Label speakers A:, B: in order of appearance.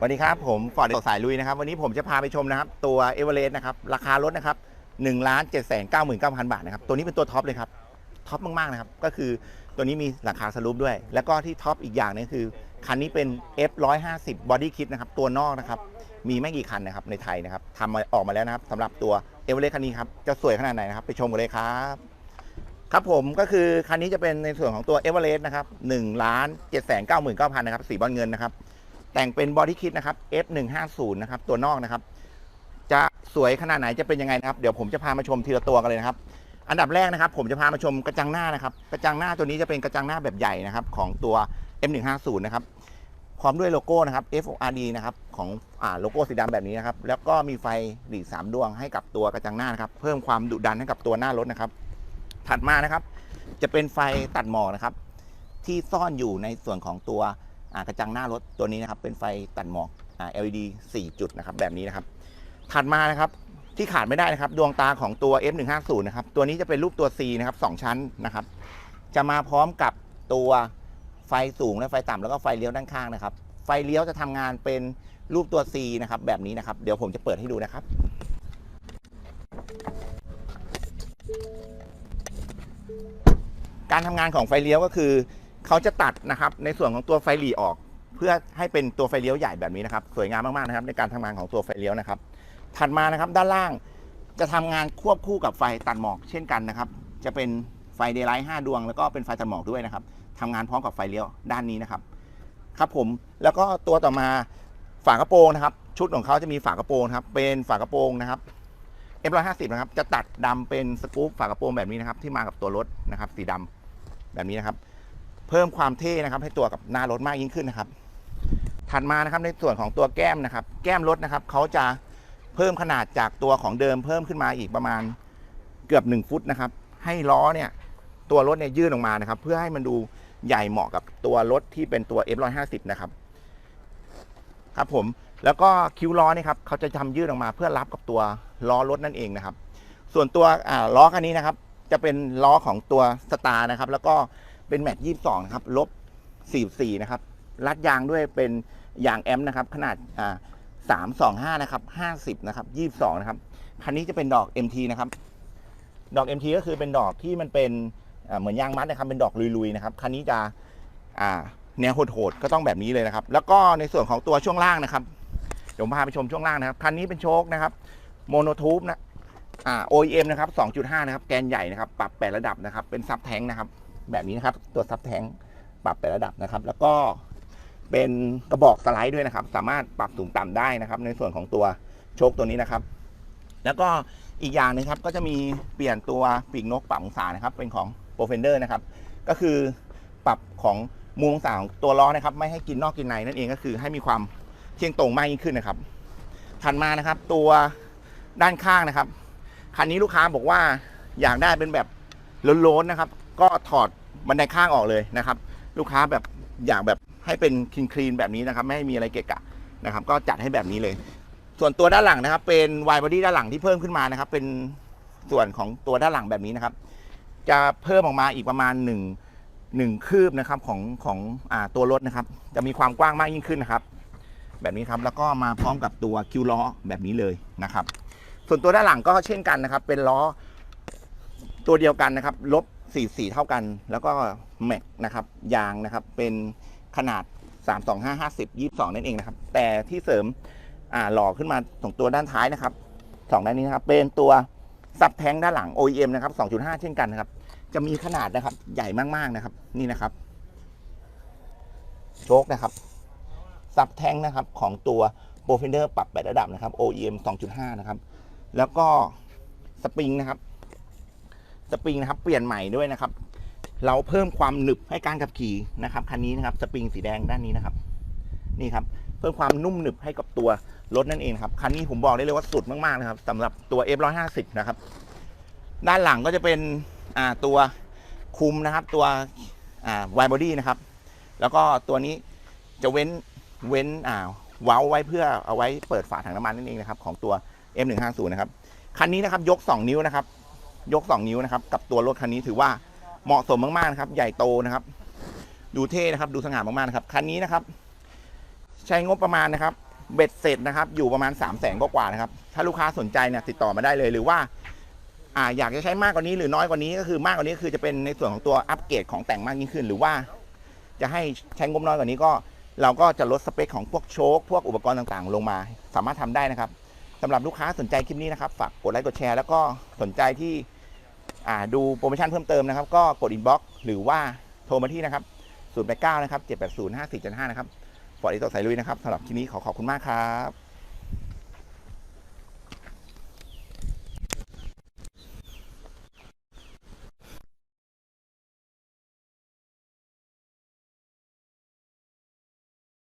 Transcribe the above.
A: สวัสดีครับ ผมฟอร์ดสายลุยนะครับ วันนี้ผมจะพาไปชมนะครับ ตัวเอเวอเรสต์นะครับ ราคารถนะครับ1นึ่งล้านเจ็ดแสนเก้าหมื่นเก้าพันบาทนะครับ ตัวนี้เป็นตัวท็อปเลยครับท็อปมาก ๆ นะครับ ก็คือตัวนี้มีหลังคาสลูปด้วย แล้วก็ที่ท็อปอีกอย่างหนึงคือ คันนี้เป็น F150 Body Kit นะครับ ตัวนอกนะครับ มีไม่กี่คันนะครับในไทยนะครับทำมาออกมาแล้วนะครับสำหรับตัวเอเวอเรสต์คันนี้ครับจะสวยขนาดไหนนะครับ ไปชมกันเลยครับครับผมก็คือคันนี้จะเป็นในส่วนของตัวเอเวอเรสต์นะครับ1ล้าน7แสน9 9 0 0 0นะครับสีบอลเงินนะครับ แต่งเป็นบอดี้คิดนะครับ F150 นะครับ ตัวนอกนะครับ จะสวยขนาดไหนจะเป็นยังไงนะครับ เดี๋ยวผมจะพามาชมทีละตัวกันเลยนะครับ อันดับแรกนะครับ ผมจะพามาชมกระจังหน้านะครับ กระจังหน้าตัวนี้จะเป็นกระจังหน้าแบบใหญ่นะครับ ของตัว M150 นะครับ พร้อมด้วยโลโก้นะครับ FORD นะครับ ของอ่าโลโก้สีดำแบบนี้นะครับ แล้วก็มีไฟหลีสามดวงให้กับตัวกระจังหน้านะครับ เพิ่มความดุดันให้กับตัวหน้ารถนะครับ ถัดมานะครับ จะเป็นไฟตัดหมอกนะครับ ที่ซ่อนอยู่ในส่วนของตัว กระจังหน้ารถตัวนี้นะครับเป็นไฟตัดหมอก LED 4 จุดนะครับแบบนี้นะครับ ถัดมานะครับที่ขาดไม่ได้นะครับ ดวงตาของตัว F150 นะครับตัวนี้จะเป็นรูปตัว C นะครับสองชั้นนะครับ จะมาพร้อมกับตัวไฟสูงและไฟต่ำแล้วก็ไฟเลี้ยวด้านข้างนะครับ ไฟเลี้ยวจะทำงานเป็นรูปตัว C นะครับแบบนี้นะครับ เดี๋ยวผมจะเปิดให้ดูนะครับการทำงานของไฟเลี้ยวก็คือ เขาจะตัดนะครับในส่วนของตัวไฟหลีออก เพื่อให้เป็นตัวไฟเลี้ยวใหญ่แบบนี้นะครับ สวยงามมากๆนะครับ ในการทำงานของตัวไฟเลี้ยวนะครับ ถัดมานะครับด้านล่างจะทำงานควบคู่กับไฟตัดหมอกเช่นกันนะครับ จะเป็นไฟเดย์ไลท์5ดวง แล้วก็เป็นไฟตัดหมอกด้วยนะครับทำงานพร้อมกับไฟเลี้ยวด้านนี้นะครับ ครับผมแล้วก็ตัวต่อมาฝากระโปรงนะครับ ชุดของเขาจะมีฝากระโปรงครับ เป็นฝากระโปรงนะครับ F150 นะครับ จะตัดดำเป็นสกู๊ปฝากระโปรงแบบนี้นะครับ ที่มากับตัวรถนะครับ สีดำแบบนี้นะครับ เพิ่มความเท่นะครับ ให้ตัวกับหน้ารถมากยิ่งขึ้นนะครับ ถัดมานะครับในส่วนของตัวแก้มนะครับ แก้มรถนะครับเขาจะเพิ่มขนาดจากตัวของเดิมเพิ่มขึ้นมาอีกประมาณเกือบ 1 ฟุตนะครับ ให้ล้อเนี่ยตัวรถเนี่ยยื่นออกมานะครับ เพื่อให้มันดูใหญ่เหมาะกับตัวรถที่เป็นตัว F150 นะครับครับผมแล้วก็คิ้วล้อนี่ครับเขาจะทำยืดออกมาเพื่อรับกับตัวล้อรถนั่นเองนะครับ ส่วนตัวล้อคันนี้นะครับ จะเป็นล้อของตัวสตาร์นะครับ แล้วก็ เป็นแม็กยี่สองนะครับลบสี่สี่นะครับรัดยางด้วยเป็นยางแอมนะครับ ขนาดอ่าสามสองห้านะครับห้าสิบนะครับยี่สองนะครับคันนี้จะเป็นดอก MT นะครับ ดอก MT ก็คือเป็นดอกที่มันเป็นเหมือนยางมัดนะครับ เป็นดอกลุยๆนะครับคันนี้จะอ่าแนวโหดๆก็ต้องแบบนี้เลยนะครับ แล้วก็ในส่วนของตัวช่วงล่างนะครับเดี๋ยวผมพาไปชมช่วงล่างนะครับคันนี้เป็นโชคนะครับโมโนทูบนะอ่า OEM นะครับ2.5 นะครับ แกนใหญ่นะครับ ปรับแปดระดับนะครับ เป็นซับแทงค์นะครับ แบบนี้นะครับ ตัวซับแทงค์ปรับแปดระดับนะครับ แล้วก็เป็นกระบอกสไลด์ด้วยนะครับ สามารถปรับสูงต่ำได้นะครับ ในส่วนของตัวโชคตัวนี้นะครับ แล้วก็อีกอย่างหนึงครับก็จะมีเปลี่ยนตัวปีกนกปรับองศานะครับ เป็นของ p r o f e n d e r นะครับ ก็คือปรับของมุมองศาของตัวล้อนะครับ ไม่ให้กินนอกกินในนั่นเองก็คือให้มีความเที่ยงตรงมากยิ่งขึ้นนะครับถัดมานะครับ ตัวด้านข้างนะครับคันนี้ลูกค้าบอกว่าอยากได้เป็นแบบโล้นๆนะครับ ก็ถอดบันไดข้างออกเลยนะครับ ลูกค้าแบบอยากแบบให้เป็นคลีนคลีนแบบนี้นะครับ ไม่ให้มีอะไรเกะกะนะครับ ก็จัดให้แบบนี้เลย ส่วนตัวด้านหลังนะครับ เป็นวายบอดี้ด้านหลังที่เพิ่มขึ้นมานะครับ เป็นส่วนของตัวด้านหลังแบบนี้นะครับ จะเพิ่มออกมาอีกประมาณหนึ่งหนึ่งคืบนะครับของของอตัวรถนะครับ จะมีความกว้างมากยิ่งขึ้นนะครับ แบบนี้ครับแล้วก็มาพร้อมกับตัวคิวล้อแบบนี้เลยนะครับ ส่วนตัวด้านหลังก็เช่นกันนะครับ เป็นล้อตัวเดียวกันนะครับลบ 44เท่ากัน แล้วก็แม็กนะครับ ยางนะครับ เป็นขนาด 325 50 22 นั่นเองนะครับ แต่ที่เสริมอ่าหล่อขึ้นมาตรงตัวด้านท้ายนะครับสองด้านนี้นะครับ เป็นตัวซับแทงด้านหลัง OEM นะครับ 2.5 เช่นกันนะครับ จะมีขนาดนะครับ ใหญ่มากๆนะครับ นี่นะครับ โชคนะครับซับแทงนะครับของตัวโปรเฟนเดอร์ปรับแปดระดับนะครับ OEM 2.5 นะครับ แล้วก็สปริงนะครับ สปริงนะครับเปลี่ยนใหม่ด้วยนะครับ เราเพิ่มความหนึบให้การขับขี่นะครับคันนี้นะครับสปริงสีแดงด้านนี้นะครับ นี่ครับเพิ่มความนุ่มหนึบให้กับตัวรถนั่นเองครับคันนี้ผมบอกได้เลยว่าสุดมากๆนะครับสำหรับตัว F150 นะครับ ด้านหลังก็จะเป็นตัวคุมนะครับ ตัวอ่าไวบอดี้นะครับ แล้วก็ตัวนี้จะเว้นเว้นอ่าเว้าไว้เพื่อเอาไว้เปิดฝาถังน้ำมันนั่นเองนะครับ ของตัว M150 นะครับคันนี้นะครับยก 2 นิ้วนะครับ ยก 2 นิ้วนะครับ กับตัวรถคันนี้ถือว่าเหมาะสมมากๆนะครับ ใหญ่โตนะครับ ดูเท่นะครับดูสง่ามากๆนะครับคันนี้นะครับ ใช้งบประมาณนะครับ เบ็ดเสร็จนะครับ อยู่ประมาณ3 0 0แสนกว่าๆนะครับ ถ้าลูกค้าสนใจเนี่ยติดต่อมาได้เลยหรือว่าอ่าอยากจะใช้มากกว่านี้หรือน้อยกว่านี้ก็คือมากกว่านี้คือจะเป็นในส่วนของตัวอัปเกรดของแต่งมากยิ่งขึ้น หรือว่า จะให้ใช้งบน้อยกว่านี้ก็ เราก็จะลดสเปคของพวกโชคพวกอุปกรณ์ต่างๆ ลงมา สามารถทำได้นะครับสำหรับลูกค้าสนใจคลิปนี้นะครับ ฝากกดไลค์กดแชร์แล้วก็สนใจที่ ดูโปรโมชั่นเพิ่มเติมนะครับ ก็กดอินบ็อกซ์หรือว่าโทรมาที่นะครับ089นะครับ780 5475นะครับฟอร์ดอีโตสายลุยนะครับสำหรับคลิปนี้ขอขอบคุณมากครับ